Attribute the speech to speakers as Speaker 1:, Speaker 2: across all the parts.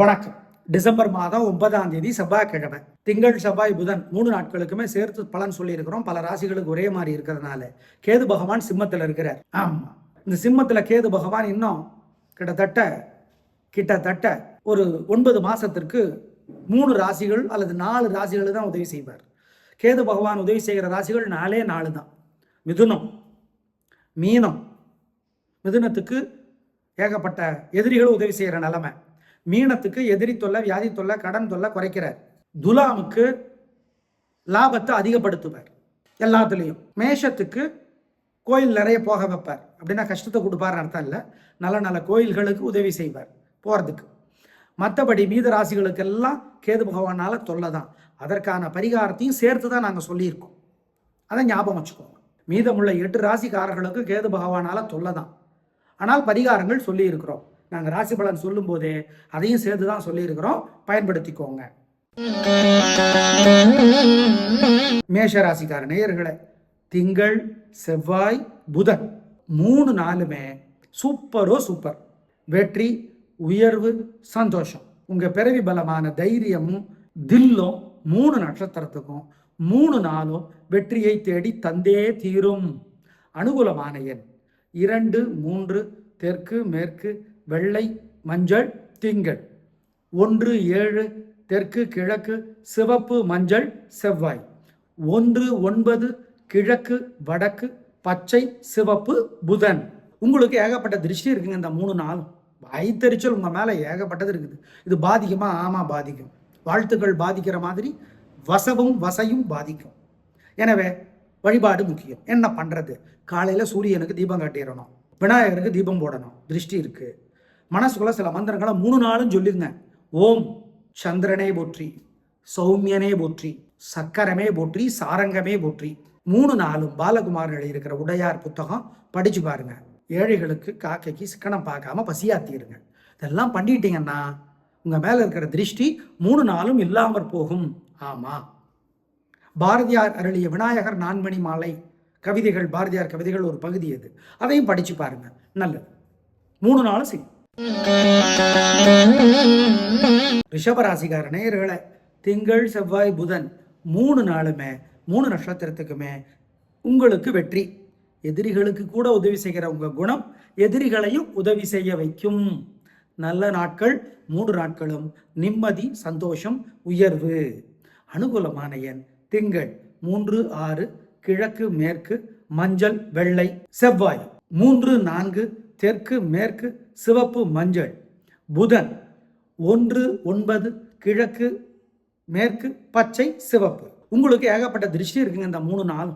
Speaker 1: வணக்கம். டிசம்பர் மாதம் ஒன்பதாம் தேதி செவ்வாய்க்கிழமை. திங்கள் செவ்வாய் புதன் மூணு நாட்களுக்குமே சேர்த்து பலன் சொல்லியிருக்கிறோம். பல ராசிகளுக்கு ஒரே மாதிரி இருக்கிறதுனால. கேது பகவான் சிம்மத்தில் இருக்கிறார். ஆமா. இந்த சிம்மத்தில் கேது பகவான் இன்னும் கிட்டத்தட்ட கிட்டத்தட்ட ஒரு ஒன்பது மாசத்திற்கு மூணு ராசிகள் அல்லது நாலு ராசிகள் தான் உதவி செய்வார். கேது பகவான் உதவி செய்கிற ராசிகள் நாலே நாலு தான். மிதுனம் மீனம். மிதுனத்துக்கு ஏகப்பட்ட எதிரிகள் உதவி செய்கிற நிலைமை. மீனத்துக்கு எதிரி தொல்லை வியாதி தொல்லை கடன் தொல்லை குறைக்கிறார். துலாமுக்கு லாபத்தை அதிகப்படுத்துவார். எல்லாத்துலேயும். மேஷத்துக்கு கோயில் நிறைய போக வைப்பார். அப்படின்னா கஷ்டத்தை கொடுப்பார் அர்த்தம் இல்லை. நல்ல நல்ல கோயில்களுக்கு உதவி செய்வார் போகிறதுக்கு மற்றபடி மீத ராசிகளுக்கெல்லாம் கேது பகவானால் தொல்லை தான். அதற்கான பரிகாரத்தையும் சேர்த்து தான் நாங்கள் சொல்லியிருக்கோம். அதை ஞாபகம் வச்சுக்கோங்க. மீதமுள்ள எட்டு ராசிக்காரர்களுக்கு கேது பகவானால் தொல்லை தான். ஆனால் பரிகாரங்கள் சொல்லியிருக்கிறோம். நாங்கள் ராசி பலன் சொல்லும் போதே அதையும் சேர்த்து தான் சொல்லியிருக்கிறோம். பயன்படுத்திக்கோங்க. மேஷ ராசிக்கார நேயர்களை திங்கள் செவ்வாய் புதன் மூணு நாளுமே சூப்பரோ சூப்பர். வெற்றி உயர்வு சந்தோஷம். உங்கள் பிறவி பலமான தைரியமும் தில்லும் மூணு நட்சத்திரத்துக்கும் மூணு நாளும் வெற்றியை தேடி தந்தே தீரும். அனுகூலமான எண் இரண்டு மூன்று தெற்கு மேற்கு வெள்ளை மஞ்சள் திங்கள். ஒன்று ஏழு தெற்கு கிழக்கு சிவப்பு மஞ்சள் செவ்வாய். ஒன்று ஒன்பது கிழக்கு வடக்கு பச்சை சிவப்பு புதன். உங்களுக்கு ஏகப்பட்ட திருஷ்டி இருக்குங்க இந்த மூணு நாளும். ஐத்தறிச்சல் உங்கள் மேலே ஏகப்பட்டது இருக்குது. இது பாதிக்குமா? ஆமாம் பாதிக்கும். வாழ்த்துக்கள் பாதிக்கிற மாதிரி வசவும் வசையும் பாதிக்கும். எனவே வழிபாடு முக்கியம். என்ன பண்ணுறது காலையில் சூரியனுக்கு தீபம் காட்டிடணும். விநாயகருக்கு தீபம் போடணும். திருஷ்டி இருக்குது மனசுக்குள்ள சில மந்திரங்களை மூணு நாளும் சொல்லியிருந்தேன் ஓம் சந்திரனே போற்றி சௌமியனே போற்றி சக்கரமே போற்றி சாரங்கமே போற்றி. மூணு நாளும் பாலகுமார் எழுதியிருக்கிற உடையார் புத்தகம் படிச்சு பாருங்க. ஏழைகளுக்கு காக்கைக்கு சிக்கனம் பார்க்காம பசியாத்திருங்க. இதெல்லாம் பண்ணிட்டீங்கன்னா உங்க மேல இருக்கிற திருஷ்டி மூணு நாளும் இல்லாமற் போகும். ஆமா. பாரதியார் அருளிய விநாயகர் நான்மணி மாலை. கவிதைகள் பாரதியார் கவிதைகள் ஒரு பகுதி அது. அதையும் படிச்சு பாருங்க. நல்லது. மூணு நாளும் செய்யும் ரிஷபராசிக்கார நேயர்களே திங்கள் செவ்வாய் புதன் மூணு நாளுமே மூணு நட்சத்திரத்துக்குமே உங்களுக்கு வெற்றி. எதிரிகளுக்கு கூட உதவி செய்கிற உங்க குணம் எதிரிகளையும் உதவி செய்ய வைக்கும். நல்ல நாட்கள் மூன்று நாட்களும். நிம்மதி சந்தோஷம் உயர்வு. அனுகூலமான எண் திங்கள் மூன்று ஆறு கிழக்கு மேற்கு மஞ்சள் வெள்ளை செவ்வாய். மூன்று நான்கு தெற்கு மேற்கு சிவப்பு மஞ்சள். புதன் ஒன்று ஒன்பது கிழக்கு மேற்கு பச்சை சிவப்பு. உங்களுக்கு ஏகப்பட்ட திருஷ்டி இருக்குங்க இந்த மூணு நாள்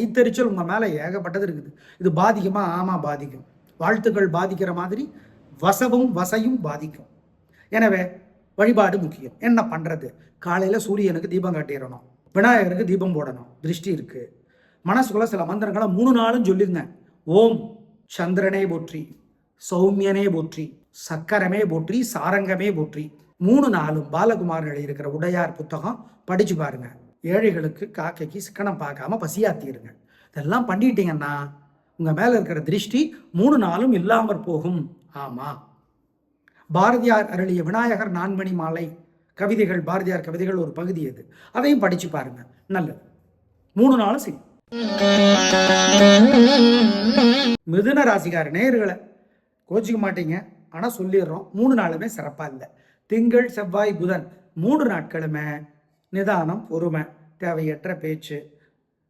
Speaker 1: ஐத்தறிச்சல் உங்கள் மேலே ஏகப்பட்டது இருக்குது. இது பாதிக்குமா? ஆமாம் பாதிக்கும். வாழ்த்துக்கள் பாதிக்கிற மாதிரி வசவும் வசையும் பாதிக்கும். எனவே வழிபாடு முக்கியம். என்ன பண்ணுறது காலையில் சூரியனுக்கு தீபம் காட்டிடணும். விநாயகருக்கு தீபம் போடணும். திருஷ்டி இருக்குது மனசுக்குள்ள சில மந்திரங்களை மூணு நாளும் சொல்லியிருந்தேன் ஓம் சந்திரனே போற்றி. சௌமியனே போற்றி சக்கரமே போற்றி சாரங்கமே போற்றி. மூணு நாளும் பாலகுமார் எழுதியிருக்கிற உடையார் புத்தகம் படிச்சு பாருங்க. ஏழைகளுக்கு காக்கைக்கு சிக்கனம் பார்க்காம பசியாத்திருங்க. இதெல்லாம் பண்ணிட்டீங்கன்னா உங்க மேல இருக்கிற திருஷ்டி மூணு நாளும் இல்லாமற் போகும். ஆமா. பாரதியார் அருளிய விநாயகர் நான்மணி மாலை. கவிதைகள் பாரதியார் கவிதைகள் ஒரு பகுதி அது. அதையும் படிச்சு பாருங்க. நல்லது. மூணு நாளும் செய்யும் மிதுன ராசிகார நேயர்களை கோச்சிக்க மாட்டீங்க. ஆனால் சொல்லிடுறோம். மூணு நாளுமே சிறப்பாக இல்லை. திங்கள் செவ்வாய் புதன் மூன்று நாட்களுமே நிதானம் பொறுமை தேவையற்ற பேச்சு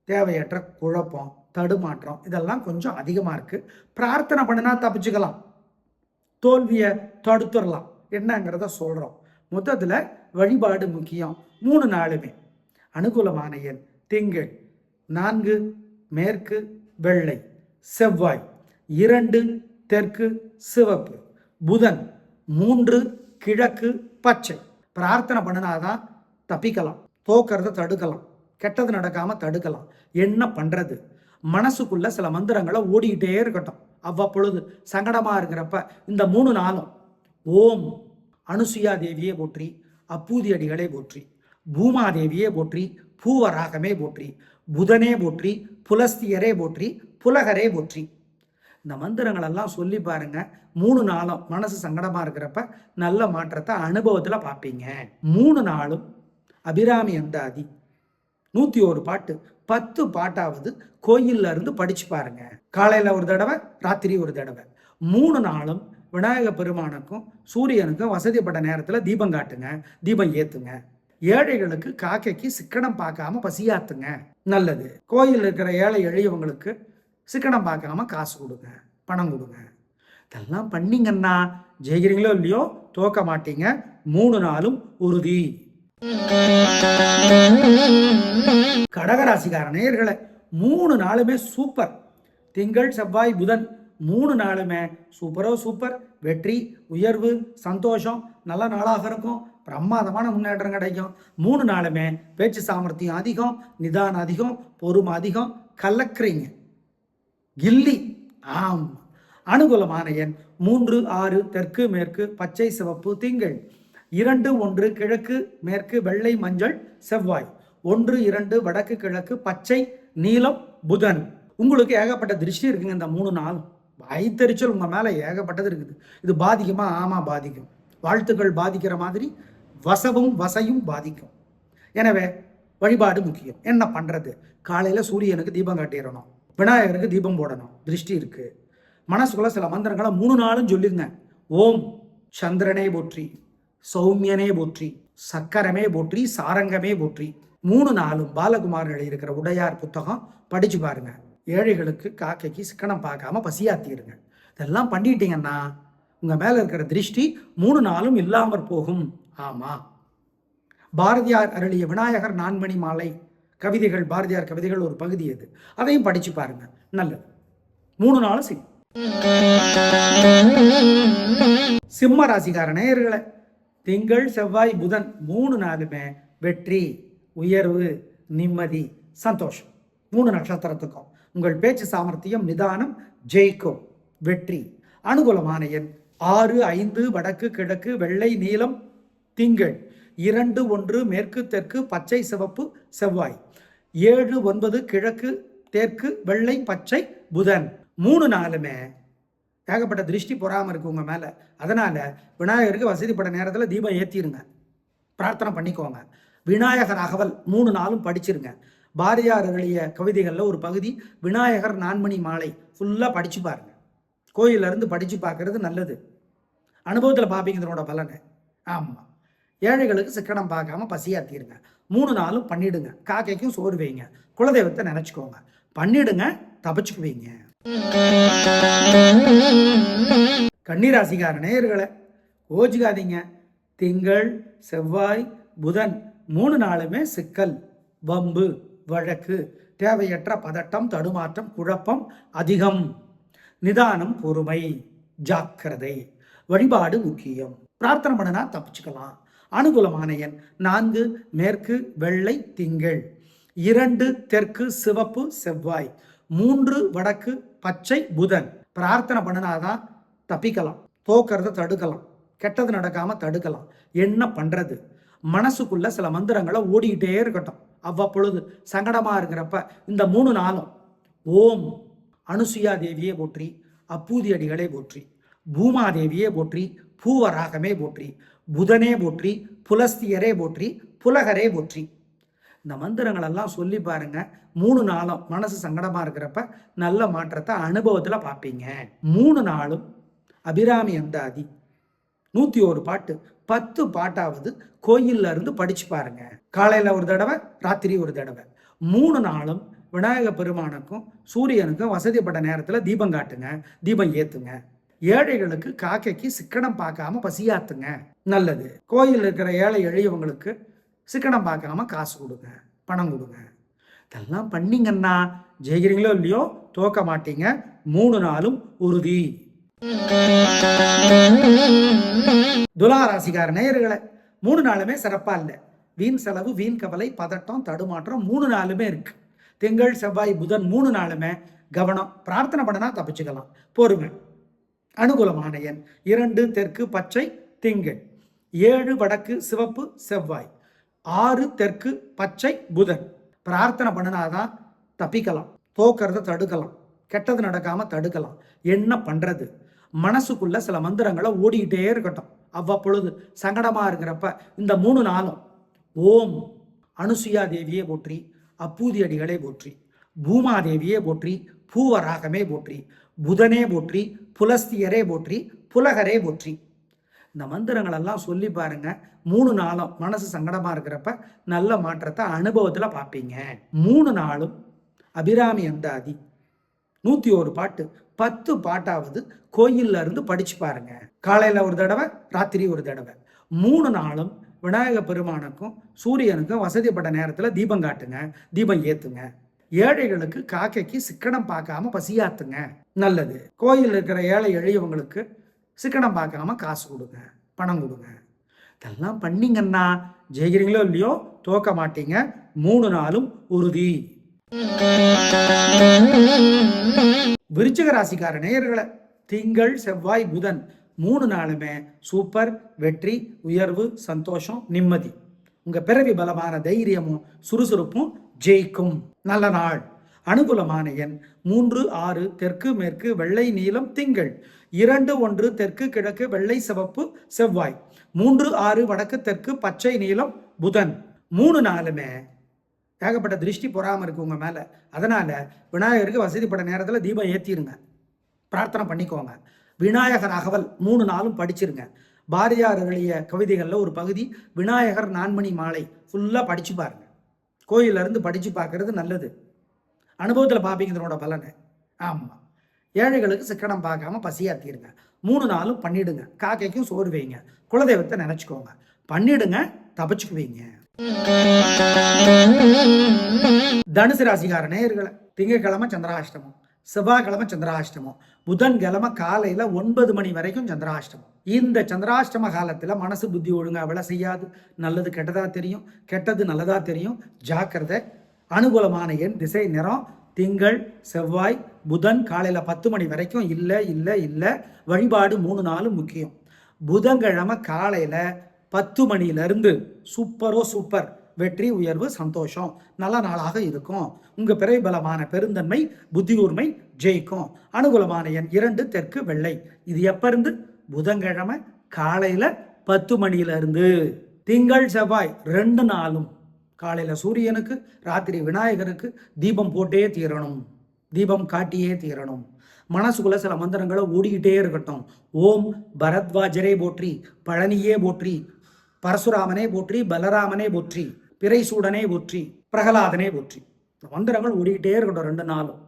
Speaker 1: தேவையற்ற குழப்பம் தடுமாற்றம் இதெல்லாம் கொஞ்சம் அதிகமாக இருக்குது பிரார்த்தனை பண்ணினா தப்பிச்சுக்கலாம். தோல்வியை தடுத்துடலாம். என்னங்கிறத சொல்கிறோம் மொத்தத்தில் வழிபாடு முக்கியம். மூணு நாளுமே. அனுகூலமான எண் திங்கள் நான்கு மேற்கு வெள்ளை செவ்வாய் இரண்டு தெற்கு சிவப்பு புதன் மூன்று கிழக்கு பச்சை. பிரார்த்தனை பண்ணினாதான் தப்பிக்கலாம் தோக்கிறத தடுக்கலாம் கெட்டது நடக்காம தடுக்கலாம். என்ன பண்றது? மனசுக்குள்ள சில மந்திரங்களை ஓடிக்கிட்டே இருக்கட்டும். அவ்வப்பொழுது சங்கடமா இருக்கிறப்ப இந்த மூணு நாளும் ஓம் அனுசுயா தேவியே போற்றி அப்பூதி அடிகளே போற்றி பூமாதேவியே போற்றி பூவராகமே போற்றி புதனே போற்றி புலஸ்தியரே போற்றி புலகரே போற்றி. இந்த மந்திரங்கள் எல்லாம் சொல்லி பாருங்க. மூணு நாளும் மனசு சங்கடமா இருக்கிறப்ப நல்ல மாற்றத்தை அனுபவத்துல பார்ப்பீங்க. மூணு நாளும் அபிராமி அந்தாதி. நூத்தி ஒரு பாட்டு பத்து பாட்டாவது கோயில்ல இருந்து படிச்சு பாருங்க. காலையில ஒரு தடவை ராத்திரி ஒரு தடவை. மூணு நாளும் விநாயக பெருமானுக்கும் சூரியனுக்கும் வசதிப்பட்ட நேரத்துல தீபம் காட்டுங்க தீபம் ஏத்துங்க. ஏழைகளுக்கு காக்கைக்கு சிக்கனம் பார்க்காம பசியாத்துங்க. நல்லது. கோயில் இருக்கிற ஏழை எளியவங்களுக்கு சிக்கனம் பார்க்காம காசு கொடுங்க பணம் கொடுங்க. இதெல்லாம் பண்ணீங்கன்னா ஜெயிக்கிறீங்களோ இல்லையோ தோக்க மாட்டீங்க. மூணு நாளும் உறுதி. கடகராசிக்கார நேயர்களே மூணு நாளுமே சூப்பர். திங்கள் செவ்வாய் புதன் மூணு நாளுமே சூப்பரோ சூப்பர். வெற்றி உயர்வு சந்தோஷம் நல்ல நாளாக இருக்கும். பிரமாதமான முன்னேற்றம் கிடைக்கும். மூணு நாளுமே பேச்சு சாமர்த்தியம் அதிகம் நிதானம் அதிகம் பொறுமை அதிகம். கலக்குறீங்க. கில்லி. ஆம். அனுகூலமான எண் மூன்று ஆறு தெற்கு மேற்கு பச்சை சிவப்பு திங்கள். இரண்டு ஒன்று கிழக்கு மேற்கு வெள்ளை மஞ்சள் செவ்வாய். ஒன்று இரண்டு வடக்கு கிழக்கு பச்சை நீலம் புதன். உங்களுக்கு ஏகப்பட்ட திருஷ்டி இருக்குங்க இந்த மூணு நாள். ஐத்தறிச்சல் உங்கள் மேலே ஏகப்பட்டது இருக்குது. இது பாதிக்குமா? ஆமாம் பாதிக்கும். வாழ்த்துக்கள் பாதிக்கிற மாதிரி வசவும் வசையும் பாதிக்கும். எனவே வழிபாடு முக்கியம். என்ன பண்ணுறது காலையில் சூரியனுக்கு தீபம் காட்டிடணும். விநாயகருக்கு தீபம் போடணும். திருஷ்டி இருக்கு. மனசுக்குள்ள சில மந்திரங்களை மூணு நாளும் சொல்லியிருந்தேன். ஓம் சந்திரனே போற்றி சௌமியனே போற்றி சக்கரமே போற்றி சாரங்கமே போற்றி. மூணு நாளும் பாலகுமார் எழுதியிருக்கிற உடையார் புத்தகம் படிச்சு பாருங்க. ஏழைகளுக்கு காக்கைக்கு சிக்கனம் பார்க்காம பசியாத்திருங்க. இதெல்லாம் பண்ணிட்டீங்கன்னா உங்க மேல இருக்கிற திருஷ்டி மூணு நாளும் இல்லாமற் போகும். ஆமா. பாரதியார் அருளிய விநாயகர் நான்மணி மாலை கவிதைகள் பாரதியார் கவிதைகள் ஒரு பகுதி அது. அதையும் படிச்சு பாருங்க. நல்லது. மூணு நாளும் செய்யும் சிம்ம ராசிக்கார நேயர்களை திங்கள் செவ்வாய் புதன் மூணு நாளுமே வெற்றி உயர்வு நிம்மதி சந்தோஷம். மூணு நட்சத்திரத்துக்கும் உங்கள் பேச்சு சாமர்த்தியம் நிதானம் ஜெயிக்கும். வெற்றி. அனுகூலமான எண் ஆறு ஐந்து வடக்கு கிழக்கு வெள்ளை நீலம் திங்கள். இரண்டு ஒன்று மேற்கு தெற்கு பச்சை சிவப்பு செவ்வாய். ஏழு ஒன்பது கிழக்கு தெற்கு வெள்ளை பச்சை புதன். மூணு நாளுமே ஏகப்பட்ட திருஷ்டி பொறாமல் இருக்கு உங்கள் மேலே. அதனால் விநாயகருக்கு வசதிப்பட்ட நேரத்தில் தீபம் ஏற்றிடுங்க பிரார்த்தனை பண்ணிக்கோங்க. விநாயகர் அகவல் மூணு நாளும் படிச்சிருங்க. பாரதியார் எழுதிய கவிதைகளில் ஒரு பகுதி விநாயகர் நான்மணி மாலை ஃபுல்லாக படித்து பாருங்க. கோயிலேருந்து படித்து பார்க்கறது நல்லது. அனுபவத்தில் பார்ப்பீங்க இதனோட பலனை. ஆமாம் ஏழைகளுக்கு சிக்கனம் பார்க்காம பசியாத்திருங்க. மூணு நாளும் பண்ணிடுங்க. காக்கைக்கும் சோறு வைங்க. குலதெய்வத்தை நினச்சிக்கோங்க. பண்ணிடுங்க தப்பிச்சுக்குவீங்க கன்னிராசிக்கார நேயர்களை கோச்சிக்காதீங்க. திங்கள் செவ்வாய் புதன் மூணு நாளுமே சிக்கல் வம்பு வழக்கு தேவையற்ற பதட்டம் தடுமாற்றம் குழப்பம் அதிகம். நிதானம் பொறுமை ஜாக்கிரதை வழிபாடு முக்கியம். பிரார்த்தனை பண்ணனா தப்பிச்சுக்கலாம். அனுகூலமான எண் நான்கு மேற்கு வெள்ளை திங்கள். இரண்டு தெற்கு சிவப்பு செவ்வாய். மூன்று வடக்கு பச்சை புதன். பிரார்த்தனை பண்ணினாதான் தப்பிக்கலாம். தோக்கிறத தடுக்கலாம். கெட்டது நடக்காம தடுக்கலாம். என்ன பண்றது? மனசுக்குள்ள சில மந்திரங்களை ஓடிக்கிட்டே இருக்கட்டும். அவ்வப்பொழுது சங்கடமா இருக்கிறப்ப இந்த மூணு நாளும் ஓம் அனுசுயா தேவியை போற்றி அப்பூதி அடிகளே போற்றி. பூமாதேவியே போற்றி பூவராகமே போற்றி புதனே போற்றி புலஸ்தியரே போற்றி புலகரே போற்றி. இந்த மந்திரங்கள் எல்லாம் சொல்லி பாருங்க. மூணு நாளும் மனசு சங்கடமா இருக்கிறப்ப நல்ல மாற்றத்தை அனுபவத்துல பார்ப்பீங்க. மூணு நாளும் அபிராமி அந்தாதி. நூத்தி ஒரு பாட்டு பத்து பாட்டாவது கோயில்ல இருந்து படிச்சு பாருங்க. காலையில ஒரு தடவை ராத்திரி ஒரு தடவை. மூணு நாளும் விநாயக பெருமானுக்கும் சூரியனுக்கும் வசதிப்பட்ட நேரத்துல தீபம் காட்டுங்க தீபம் ஏத்துங்க. ஏழைகளுக்கு காக்கைக்கு சிக்கனம் பார்க்காம பசியாத்துங்க. நல்லது. கோயில் இருக்கிற ஏழை எளியவங்களுக்கு சிக்கனம் பார்க்காம காசு கொடுங்க. பணம் கொடுங்க. இதெல்லாம் பண்ணீங்கன்னா ஜெயிக்கிறீங்களோ இல்லையோ தோக்க மாட்டீங்க. மூணு நாளும் உறுதி. துலா ராசிக்கார நேயர்களை மூணு நாளுமே சிறப்பா இல்லை. வீண் செலவு வீண் கவலை பதட்டம் தடுமாற்றம் மூணு நாளுமே இருக்கு. திங்கள் செவ்வாய் புதன் மூணு நாளுமே கவனம். பிரார்த்தனை பண்ணனா தப்பிச்சுக்கலாம். பொறுமை. அனுகூலமான எண் இரண்டு தெற்கு பச்சை திங்கள். ஏழு வடக்கு சிவப்பு செவ்வாய். ஆறு தெற்கு பச்சை புதன். பிரார்த்தனை பண்ணினாதான் தப்பிக்கலாம். தோக்கிறத தடுக்கலாம். கெட்டது நடக்காம தடுக்கலாம். என்ன பண்றது? மனசுக்குள்ள சில மந்திரங்களை ஓடிக்கிட்டே இருக்கட்டும். அவ்வப்பொழுது சங்கடமா இருக்கிறப்ப இந்த மூணு நாளும் ஓம் அனுசுயா தேவியே போற்றி அப்பூதி அடிகளை போற்றி பூமாதேவியே போற்றி பூவராகமே போற்றி புதனே போற்றி புலஸ்தியரே போற்றி புலகரே போற்றி. இந்த மந்திரங்களெல்லாம் சொல்லி பாருங்க. மூணு நாளும் மனசு சங்கடமா இருக்கிறப்ப நல்ல மாற்றத்தை அனுபவத்துல பார்ப்பீங்க. மூணு நாளும் அபிராமி அந்தாதி. நூத்தி ஒரு பாட்டு பத்து பாட்டாவது கோயில்ல இருந்து படிச்சு பாருங்க. காலையில ஒரு தடவை ராத்திரி ஒரு தடவை. மூணு நாளும் விநாயக பெருமானுக்கும் சூரியனுக்கும் வசதிப்பட்ட நேரத்துல தீபம் காட்டுங்க தீபம் ஏத்துங்க. ஏழைகளுக்கு காக்கைக்கு சிக்கனம் பார்க்காம பசியாத்துங்க. நல்லது. கோயில் இருக்கிற ஏழை எளியவங்களுக்கு சிக்கனம் பார்க்காம காசு கொடுங்க. பணம் கொடுங்க. இதெல்லாம் பண்ணீங்கன்னா ஜெயிக்கிறீங்களோ இல்லையோ தோக்க மாட்டீங்க. மூணு நாளும் உறுதி. விருச்சிக ராசிக்கார நேயர்களை திங்கள் செவ்வாய் புதன் மூணு நாளுமே சூப்பர் வெற்றி உயர்வு சந்தோஷம் நிம்மதி. உங்க பிறவி பலமான தைரியமும் சுறுசுறுப்பும் ஜெயிக்கும். நல்ல நாள். அனுகூலமான எண் மூன்று ஆறு தெற்கு மேற்கு வெள்ளை நீலம் திங்கள். இரண்டு ஒன்று தெற்கு கிழக்கு வெள்ளை சிவப்பு செவ்வாய். மூன்று ஆறு வடக்கு தெற்கு பச்சை நீலம் புதன். மூணு நாளுமே ஏகப்பட்ட திருஷ்டி பொறாமல் இருக்கு உங்கள் மேலே. அதனால் விநாயகருக்கு வசதிப்பட்ட நேரத்தில் தீபம் ஏற்றிடுங்க பிரார்த்தனை பண்ணிக்கோங்க. விநாயகர் அகவல் மூணு நாளும் படிச்சிருங்க. பாரதியார் எழுதிய கவிதைகளில் ஒரு பகுதி விநாயகர் நான்மணி மாலை ஃபுல்லாக படிச்சு பாருங்க. கோயில்ல இருந்து படிச்சு பார்க்கறது நல்லது. அனுபவத்தில் பார்ப்பீங்க இதனோட பலனை. ஆமாம் ஏழைகளுக்கு சிக்கனம் பார்க்காம பசியாத்திருங்க மூணு நாளும் பண்ணிடுங்க. காக்கைக்கும் சோறு வைங்க. குலதெய்வத்தை நினச்சிக்கோங்க. பண்ணிடுங்க தபச்சுக்குவீங்க தனுசு ராசிகார நேயர்களை திங்கட்கிழமை சந்திராஷ்டமம். செவ்வாய்க்கிழமை சந்திராஷ்டமம். புதன்கிழமை காலையில் ஒன்பது மணி வரைக்கும் சந்திராஷ்டமம். இந்த சந்திராஷ்டம காலத்தில் மனசு புத்தி ஒழுங்காக வேலை செய்யாது. நல்லது கெட்டதாக தெரியும். கெட்டது நல்லதாக தெரியும். ஜாக்கிரதை அனுகூலமான எண் திசை நிறம் திங்கள் செவ்வாய் புதன் காலையில் பத்து மணி வரைக்கும் இல்லை இல்லை இல்லை. வழிபாடு மூணு நாளும் முக்கியம். புதன்கிழமை காலையில் பத்து மணியிலிருந்து சூப்பரோ சூப்பர். வெற்றி உயர்வு சந்தோஷம். நல்ல நாளாக இருக்கும். உங்க பிறை பலமான பெருந்தன்மை புத்தியூர்மை ஜெயிக்கும். அனுகூலமான எண் இரண்டு தெற்கு வெள்ளை. இது எப்ப இருந்து புதன்கிழமை காலையில பத்து மணியில இருந்து திங்கள் செவ்வாய் ரெண்டு நாளும். காலையில சூரியனுக்கு ராத்திரி விநாயகருக்கு தீபம் போட்டே தீரணும். தீபம் காட்டியே தீரணும். மனசுக்குள்ள சில மந்திரங்களை ஓடிக்கிட்டே இருக்கட்டும். ஓம் பரத்வாஜரே போற்றி பழனியே போற்றி பரசுராமனே போற்றி பலராமனே போற்றி. பிறைசூடனே ஒற்றி பிரகலாதனே ஒற்றி இந்த மந்திரங்கள் ஓடிக்கிட்டே இருக்கட்டும் ரெண்டு நாளும்.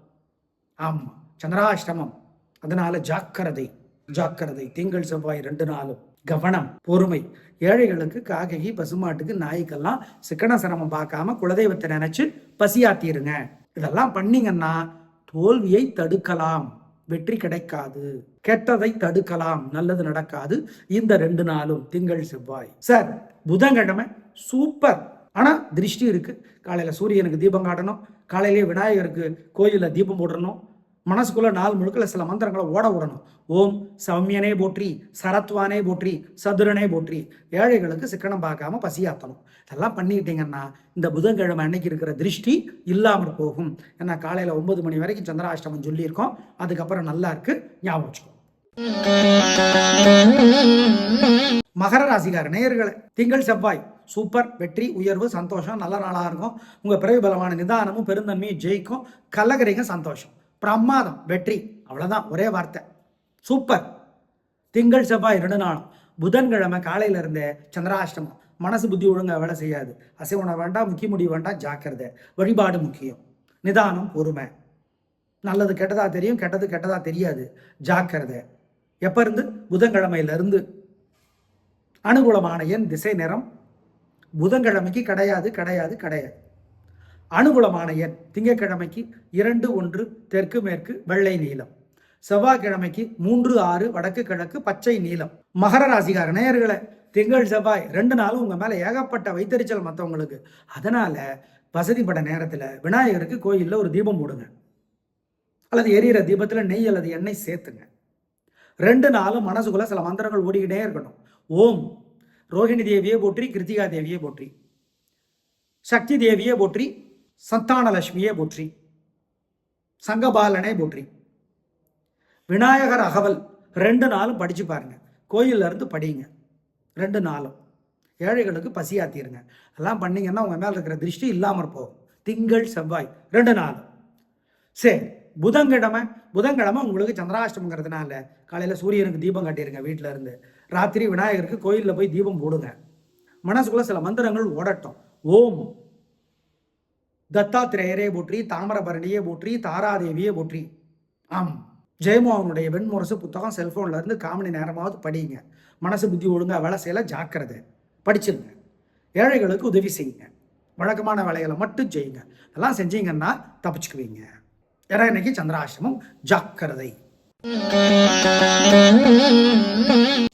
Speaker 1: ஆமாம் சந்திராஷ்டமம். அதனால ஜாக்கிரதை ஜாக்கிரதை. திங்கள் செவ்வாய் ரெண்டு நாளும். கவனம் பொறுமை. ஏழைகளுக்கு காககி பசுமாட்டுக்கு நாய்க்கெல்லாம் சிக்கன சிரமம் பார்க்காம குலதெய்வத்தை நினைச்சு பசியாத்திருங்க. இதெல்லாம் பண்ணீங்கன்னா தோல்வியை தடுக்கலாம். வெற்றி கிடைக்காது. கெட்டதை தடுக்கலாம். நல்லது நடக்காது. இந்த ரெண்டு நாளும் திங்கள் செவ்வாய். சார் புதன்கிழமை சூப்பர். ஆனால் திருஷ்டி இருக்குது காலையில் சூரியனுக்கு தீபம் காட்டணும். காலையிலேயே விநாயகருக்கு கோயிலில் தீபம் போடணும் மனசுக்குள்ளே நாள் முழுக்கில் சில மந்திரங்களை ஓட விடணும். ஓம் சௌமியனே போற்றி சரத்வானே போற்றி சதுரனே போற்றி. ஏழைகளுக்கு சிக்கனம் பார்க்காம பசியாத்தணும். இதெல்லாம் பண்ணிக்கிட்டீங்கன்னா இந்த புதன்கிழமை அன்னைக்கு இருக்கிற திருஷ்டி இல்லாமல் போகும். ஏன்னா காலையில் ஒன்பது மணி வரைக்கும் சந்திராஷ்டமம் சொல்லியிருக்கோம். அதுக்கப்புறம் நல்லா இருக்கு. ஞாபகம் வச்சுக்கோ. மகர ராசிகார நேயர்களை திங்கள் செவ்வாய். சூப்பர் வெற்றி உயர்வு சந்தோஷம் நல்ல நாளாக இருக்கும். உங்கள் பிறகு பலமான நிதானமும் பெருந்தன்மையும் ஜெயிக்கும் கல்லகரிங்க சந்தோஷம். பிரமாதம் வெற்றி அவ்வளோதான் ஒரே வார்த்தை. சூப்பர். திங்கள் செவ்வாய் ரெண்டு நாளும். புதன்கிழமை காலையில இருந்தே சந்திராஷ்டமம். மனசு புத்தி ஒழுங்காக வேலை செய்யாது. அசைவனை வேண்டாம் முக்கிய முடிவு வேண்டாம் ஜாக்கிரதை. வழிபாடு முக்கியம். நிதானம் பொறுமை. நல்லது கெட்டதா தெரியும் கெட்டது கெட்டதாக தெரியாது. ஜாக்கிரதை. எப்போ இருந்து? புதன்கிழமையிலிருந்து அனுகூலமான எண் திசை நிறம் புதன்கிழமைக்கு கிடையாது கிடையாது கிடையாது. அனுகூலமான எண் திங்கக்கிழமைக்கு இரண்டு ஒன்று தெற்கு மேற்கு வெள்ளை நீளம் செவ்வாய்க்கிழமைக்கு மூன்று ஆறு வடக்கு கிழக்கு பச்சை நீளம் மகர ராசிகார நேயர்களை திங்கள் செவ்வாய் ரெண்டு நாளும் உங்கள் மேலே ஏகப்பட்ட வைத்தறிச்சல் மற்றவங்களுக்கு அதனால் வசதிப்பட நேரத்தில் விநாயகருக்கு கோயிலில் ஒரு தீபம் போடுங்க. அல்லது எரியிற தீபத்தில் நெய் அல்லது எண்ணெய் சேர்த்துங்க. ரெண்டு நாளும் மனசுக்குள்ளே சில மந்திரங்கள் ஓடிக்கிட்டே இருக்கணும். ஓம் ரோஹிணி தேவியை போற்றி கிருத்திகா தேவியை போற்றி சக்தி தேவியை போற்றி சந்தானலட்சுமியை போற்றி சங்கபாலனை போற்றி. விநாயகர் அகவல் ரெண்டு நாளும் படித்து பாருங்க. கோயில்ல இருந்து படிங்க. ரெண்டு நாளும். ஏழைகளுக்கு பசியாத்திருங்க. எல்லாம் பண்ணீங்கன்னா உங்கள் மேலே இருக்கிற திருஷ்டி இல்லாமல் போகும். திங்கள் செவ்வாய் ரெண்டு நாள் சரி புதன்கிழமை புதன்கிழமை உங்களுக்கு சந்திராஷ்டமங்கிறதுனால காலையில் சூரியனுக்கு தீபம் காட்டிடுங்க வீட்டில் இருந்து. ராத்திரி விநாயகருக்கு கோயிலில் போய் தீபம் போடுங்க. மனசுக்குள்ள சில மந்திரங்கள் ஓடட்டும். ஓம். தத்தாத்திரேயரே போற்றி தாமிரபரணியே போற்றி தாராதேவியே போற்றி. ஆம். ஜெயமோகனுடைய வெண்முரசு புத்தகம் செல்போன்ல இருந்து காமணி நேரமாவது படிங்க. மனசு புத்தி ஒழுங்கா வேலை செய்யல ஜாக்கிரதை. படிச்சிருங்க. ஏழைகளுக்கு உதவி செய்யுங்க. வழக்கமான வேலைகளை மட்டும் செய்யுங்க. அதெல்லாம் செஞ்சீங்கன்னா தப்பிச்சுக்குவீங்க. ஏன்னா இன்னைக்கு சந்திராசிரமம் ஜாக்கிரதை.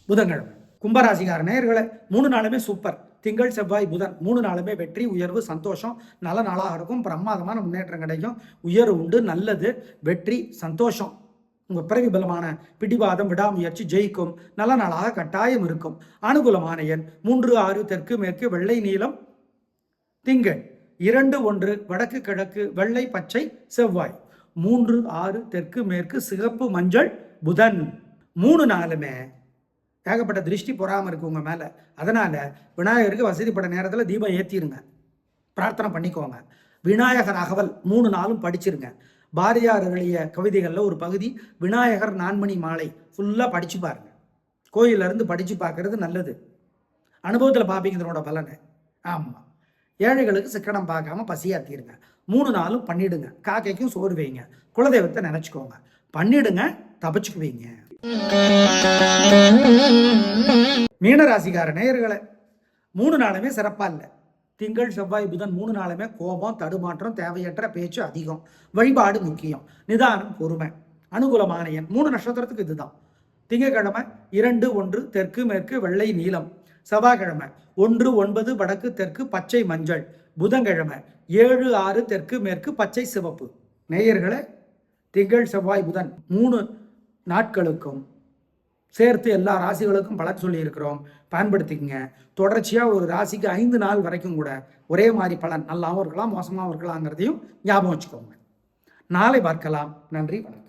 Speaker 1: புதன்கிழமை. கும்பராசிகார நேயர்களை மூணு நாளுமே சூப்பர். திங்கள் செவ்வாய் புதன். மூணு நாளுமே வெற்றி உயர்வு சந்தோஷம். நல்ல நாளாக இருக்கும். பிரமாதமான முன்னேற்றம் கிடைக்கும். உயர்வு உண்டு நல்லது வெற்றி சந்தோஷம். உங்கள் பிறவி பலமான பிடிவாதம் விடாமுயற்சி ஜெயிக்கும். நல்ல நாளாக கட்டாயம் இருக்கும். அனுகூலமான எண் மூன்று ஆறு தெற்கு மேற்கு வெள்ளை நீளம் திங்கள் இரண்டு ஒன்று வடக்கு கிழக்கு வெள்ளை பச்சை செவ்வாய். மூன்று ஆறு தெற்கு மேற்கு சிகப்பு மஞ்சள் புதன். மூணு நாளுமே ஏகப்பட்ட திருஷ்டி பொறாமல் இருக்கு உங்கள் மேலே. அதனால் விநாயகருக்கு வசதிப்பட்ட நேரத்தில் தீபம் ஏற்றிடுங்க பிரார்த்தனை பண்ணிக்கோங்க. விநாயகர் அகவல் மூணு நாளும் படிச்சிருங்க. பாரதியார் எழுதிய கவிதைகளில் ஒரு பகுதி விநாயகர் நான்மணி மாலை ஃபுல்லாக படித்து பாருங்க. கோயிலேருந்து இருந்து பார்க்கறது நல்லது. அனுபவத்தில் பார்ப்பீங்க இதனோட பலனை. ஆமாம் ஏழைகளுக்கு சிக்கனம் பார்க்காம பசியாத்திருங்க. மூணு நாளும் பண்ணிடுங்க. காக்கைக்கும் சோறு வைங்க. குலதெய்வத்தை நினச்சிக்கோங்க. பண்ணிடுங்க தப்பிச்சுக்குவீங்க மீனராசிக்கார நேயர்களை மூணு நாளுமே சிறப்பா இல்லை. திங்கள் செவ்வாய் புதன் மூணு நாளுமே கோபம் தடுமாற்றம் தேவையற்ற பேச்சு அதிகம். வழிபாடு முக்கியம். நிதானம் பொறுமை. அனுகூலமான எண். மூணு நட்சத்திரத்துக்கு இதுதான். திங்கக்கிழமை இரண்டு ஒன்று தெற்கு மேற்கு வெள்ளை நீலம். செவ்வாய்க்கிழமை ஒன்று ஒன்பது வடக்கு தெற்கு பச்சை மஞ்சள். புதன்கிழமை ஏழு ஆறு தெற்கு மேற்கு பச்சை சிவப்பு. நேயர்களே திங்கள் செவ்வாய் புதன் மூணு நாட்களுக்கும் சேர்த்து எல்லா ராசிகளுக்கும் பலன் சொல்லியிருக்கிறோம். பயன்படுத்திக்கங்க. தொடர்ச்சியாக ஒரு ராசிக்கு ஐந்து நாள் வரைக்கும் கூட ஒரே மாதிரி பலன் நல்லாவும் இருக்கலாம் மோசமாகவும் இருக்கலாங்கிறதையும் ஞாபகம் வச்சுக்கோங்க. நாளை பார்க்கலாம். நன்றி வணக்கம்.